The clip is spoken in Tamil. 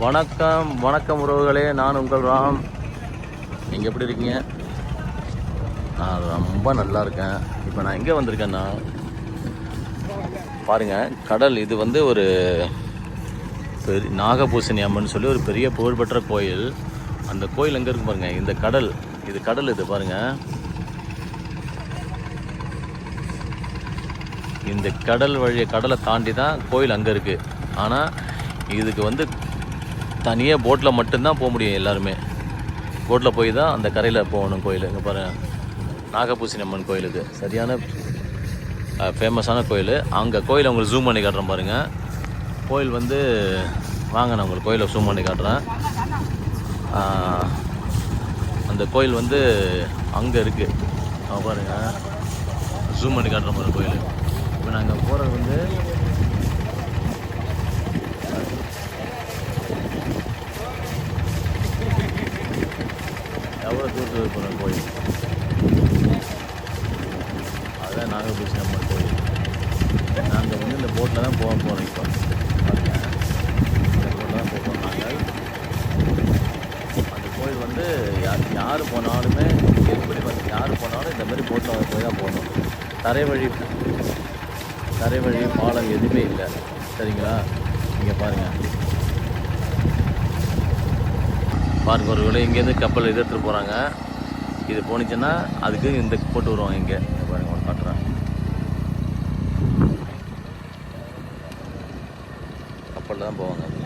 வணக்கம் வணக்கம் உறவுகளே. நான் உங்கள் ராம். நீங்கள் எப்படி இருக்கீங்க? நான் ரொம்ப நல்லா இருக்கேன். இப்போ நான் எங்கே வந்திருக்கேன்னா பாருங்கள் கடல் இது வந்து ஒரு பெரிய நாகபூசணி அம்மன் சொல்லி ஒரு பெரிய புகழ்பெற்ற கோயில். அந்த கோயில் எங்கே இருக்கு பாருங்கள் இந்த கடல். இது கடல் இது பாருங்கள் இந்த கடல் வழியை கடலை தாண்டி தான் கோயில் அங்கே இருக்குது ஆனால் இதுக்கு வந்து தனியாக போட்டில் மட்டும்தான் போக முடியும் எல்லாருமே. போட்டில் போய் தான் அந்த கரையில் போகணும் கோயில். இங்கே பாருங்க. நாகபூசணி அம்மன் கோயில் இது சரியான ஃபேமஸான கோயில். அங்கே கோயில் உங்களுக்கு ஜூம் பண்ணி காட்டுறேன் பாருங்கள் கோயில் வந்து வாங்க நான் உங்களுக்கு கோயிலை ஜூம் பண்ணி காட்டுறேன். அந்த கோயில் வந்து அங்கே இருக்குது பாருங்கள் ஜூம் பண்ணி காட்டுற பாருங்க கோயில். இப்போ நாங்கள் போகிறது வந்து எவ்வளோ தூரத்தில் இருக்கிற கோயில் அதுதான் நாகபூஷி அம்மன் கோயில். நாங்கள் வந்து இந்த போட்டில் தான் போக போகிறோம் இப்போ. இந்த போட்டில் தான் போக நாங்கள். அந்த கோயில் வந்து யார் யார் போனாலுமே எப்படி வந்து யார் போனாலும் இந்த மாதிரி போட்டில் போய் தான் போகணும். தரை வழி தரை வழி பாலம் எதுவுமே இல்லை. சரிங்களா? நீங்கள் பாருங்கள் பாருங்க ஒரு விலை இங்கேருந்து கப்பல் இது எடுத்துகிட்டு போகிறாங்க இது போணுச்சுன்னா அதுக்கு இந்த போட்டு வருவாங்க இங்கே. இங்க பாருங்க காட்டுறேன். கப்பலில் தான் போவாங்க.